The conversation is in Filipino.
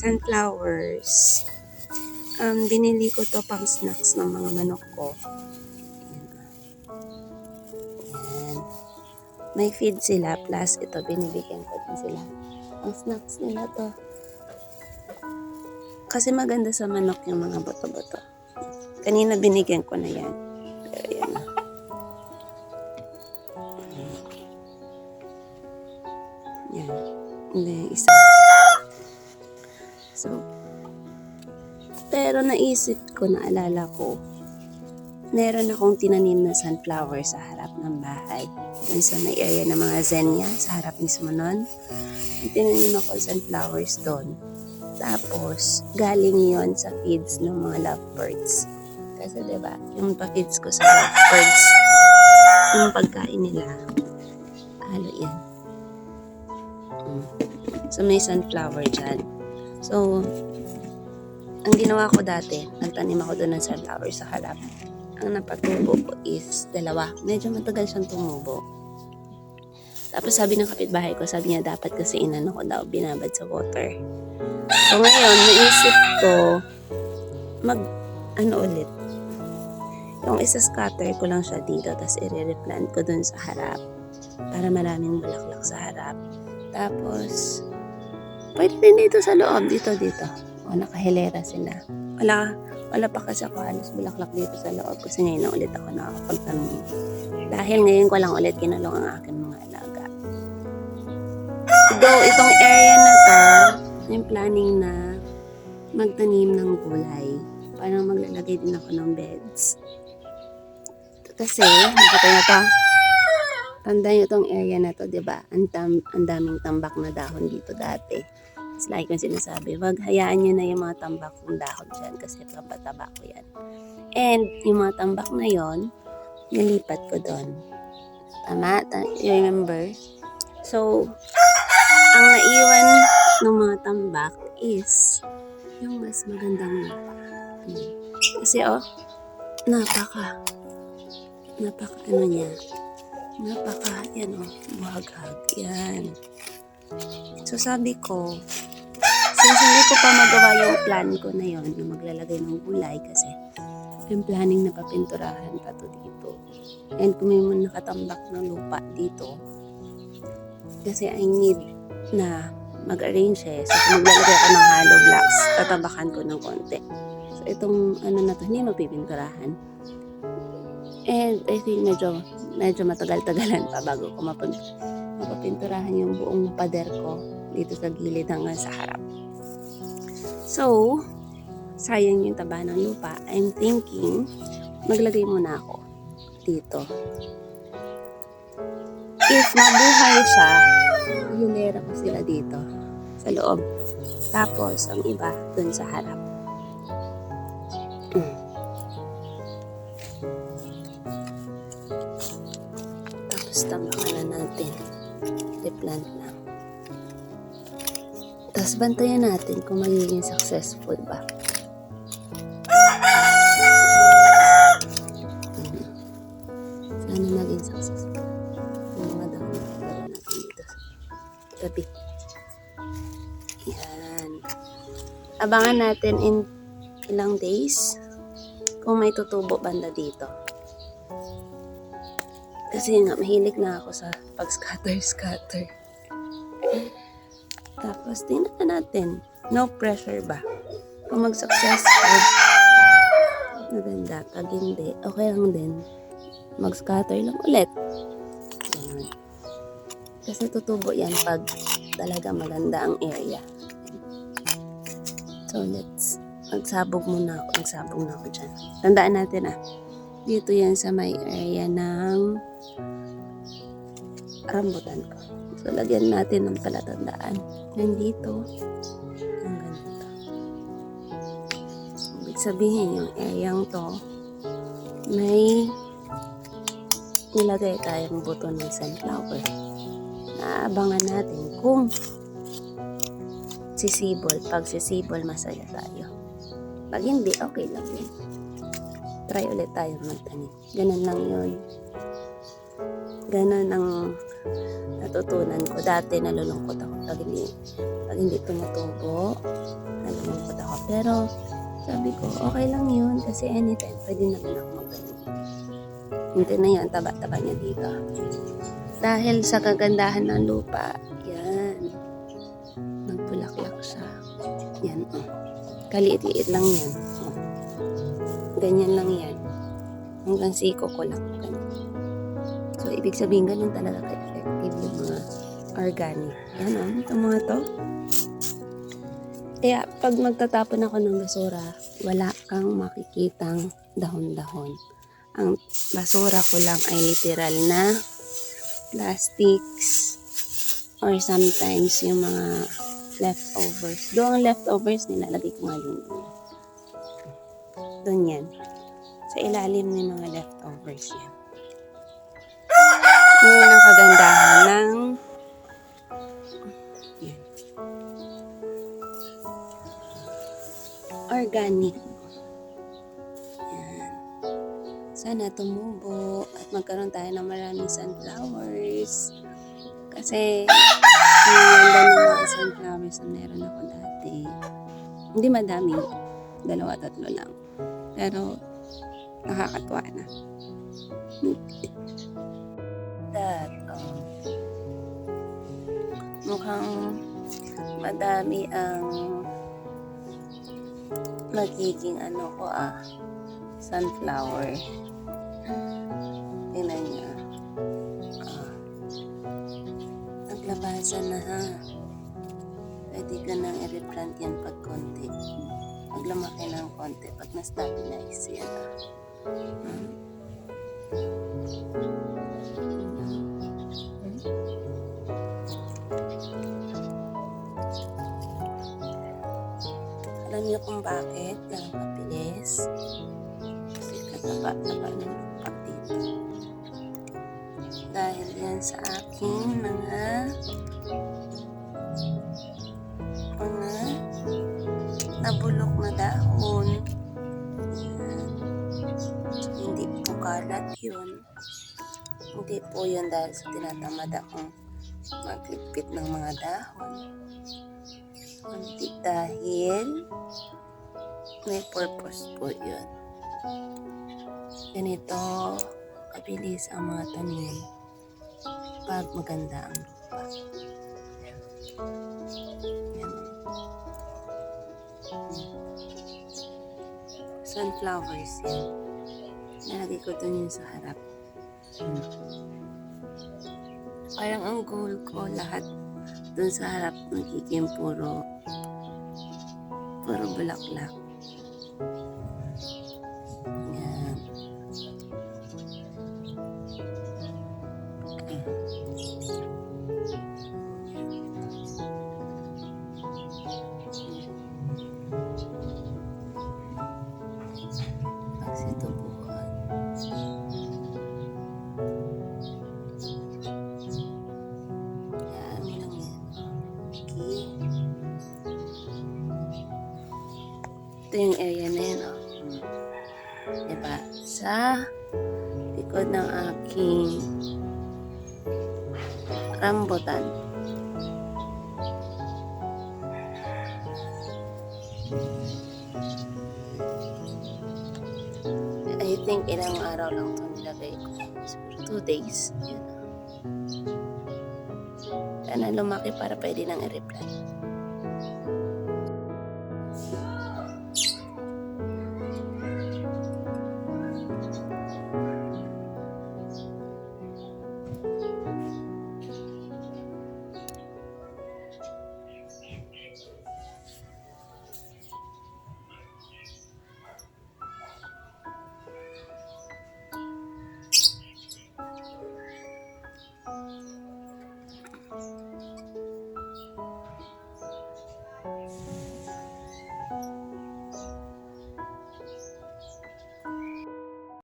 sunflowers. Um, binili ko to pang snacks ng mga manok ko. May feed sila, plus ito, binibigyan ko din sila. Ang snacks nila to. Kasi maganda sa manok yung mga boto-boto. Kanina binigyan ko na yan. Pero yan na. Yan. Hindi, isa. So, pero naisip ko, naalala ko, meron akong tinanim na sunflower sa harap ng bahay. Dun sa may area ng mga zenia, sa harap mismo nun. Tinanim ako sunflowers doon. Tapos, galing yon sa feeds ng mga lovebirds. Kasi ba, yung pa-feeds ko sa lovebirds, yung pagkain nila, halo yan. Mm. So, may sunflower dyan. So, ang ginawa ko dati, nagtanim ako doon ng sunflower sa harap. Ang napatubo ko is dalawa. Medyo matagal siyang tumubo. Tapos sabi ng kapitbahay ko, sabi niya dapat kasi inano ko daw, binabad sa water. So ngayon, naisip ko, mag, ano ulit, yung isa scatter ko lang siya dito, tapos i-replant ko dun sa harap para maraming bulaklak sa harap. Tapos, pwede din dito sa loob, dito, dito. O, nakahilera sila. Wala, wala pa kasi ako halos bulaklak dito sa loob kasi ngayon na ulit ako nakakapagtanim. Dahil ngayon ko lang ulit kinalong ang aking mga alaga. Though itong area na to, yung planning na magtanim ng gulay. Parang maglalagay din ako ng beds. Kasi, nakita na to. Tanda nyo tong area na to, di ba? Ang, tam, ang daming tambak na dahon dito dati. It's like yung sinasabi, wag hayaan nyo na yung mga tambak ng dahon dyan kasi pampataba ko yan. And yung mga tambak na yon nilipat ko doon. Tama? Ta- you remember? So, ang naiwan ng mga tambak is yung mas magandang. Hmm. Kasi oh, napaka, napaka ano niya, napaka, yan oh, buhaghag, yan. So sabi ko, since hindi ko pa magawa yung plan ko na yon na maglalagay ng gulay kasi yung planning na papinturahan pa to dito. And kung may nakatambak ng lupa dito, kasi I need na mag-arrange eh. So kung maglalagay ako ng hollow blocks, tatabakan ko ng konti. So itong ano na to, hindi mapipinturahan. And I think medyo, medyo matagal-tagalan pa bago ko mapag, mapapinturahan yung buong pader ko dito sa gilid hanggang sa harap. So, sayang yung taba ng lupa. I'm thinking, maglagay muna ako dito. If mabuhay siya, hilera ko sila dito sa loob. Tapos, ang iba dun sa harap. Tapos, tambakan na natin. Replant na. Tapos, bantayan natin kung magiging successful ba. Sana maging successful. Yung mga dahon natin dito sa tabi. Yan. Abangan natin in ilang days kung may tutubo banda dito. Kasi nga, mahilig na ako sa pag-scatter-scatter. Tapos, tingnan na natin. No pressure ba? Kung mag-successful, maganda. Pag hindi, okay lang din. Mag-scatter lang ulit. Ganun. Kasi tutubo yan pag talaga maganda ang area. So, let's magsabog muna ako. Magsabog na ako dyan. Tandaan natin ah. Dito yan sa may area ng rambutan ko. So, lagyan natin ng palatandaan. Nandito. Ang ganito. Ibig sabihin yung area to may nilagay tayong buto ng sunflower. Naabangan natin kung sisibol. Pag sisibol, masaya tayo. Pag hindi, okay lang yun. Try ulit tayo magtanim. Ganun lang yun. Ganun ang natutunan ko. Dati nalulungkot ako pag hindi, pag hindi tumutubo. Nalulungkot ako. Pero sabi ko, okay lang yun kasi anytime pwede naman ako magtanim. Hindi na yan, taba-taba niya dito. Dahil sa kagandahan ng lupa, yan. Nagpulaklak siya. Yan, oh. Kaliit-liit lang yan. Oh. Ganyan lang yan. Hanggang siko ko lang. Ganyan. So, ibig sabihin, ganun talaga ka-effective yung mga organic. Yan, oh. Ito mga to. Kaya, pag magtatapon ako ng basura, wala kang makikitang dahon-dahon. Ang basura ko lang ay literal na plastics or sometimes yung mga leftovers. Doon ang leftovers, nilalagay ko ngayon doon. Doon yan. Sa ilalim ng mga leftovers yan. Yun ang kagandahan ng organic. Yan. Sana tumubo at magkaroon tayo ng maraming sunflowers. Kasi ang ganda ng mga sunflowers na meron ako dati. Hindi madami. Dalawa, tatlo lang. Pero nakakatuwa na. That, oh. Mukhang madami ang magiging ano ko ah, sunflower. Tingnan niya. Ah. Naglabasan na ha. Pwede ka nang i-replant yan pag konti. Pag lumaki ng konti, pag na-stabilize yan ah. Hmm. Niyo kung bakit ganun kabilis? Kasi kataba-taba ng lupa dito. Dahil yan sa aking mga mga nabulok na dahon. So, hindi po kalat yun. Hindi po yun dahil sa tinatamad akong magligpit ng mga dahon. Kundi dahil may purpose po yun. Ganito kabilis ang mga tanim pag maganda ang lupa. Yan. Sunflowers yan. Nalagay ko dun yung sa harap. Hmm. Parang ang goal ko lahat dun sa harap magiging puro puro bulaklak. Yung area na yan, oh. Hmm. Diba? Sa likod ng aking rambutan. I think ilang araw lang ito nilagay ko. Two days. Yan. Sana lumaki para pwede nang i-replant.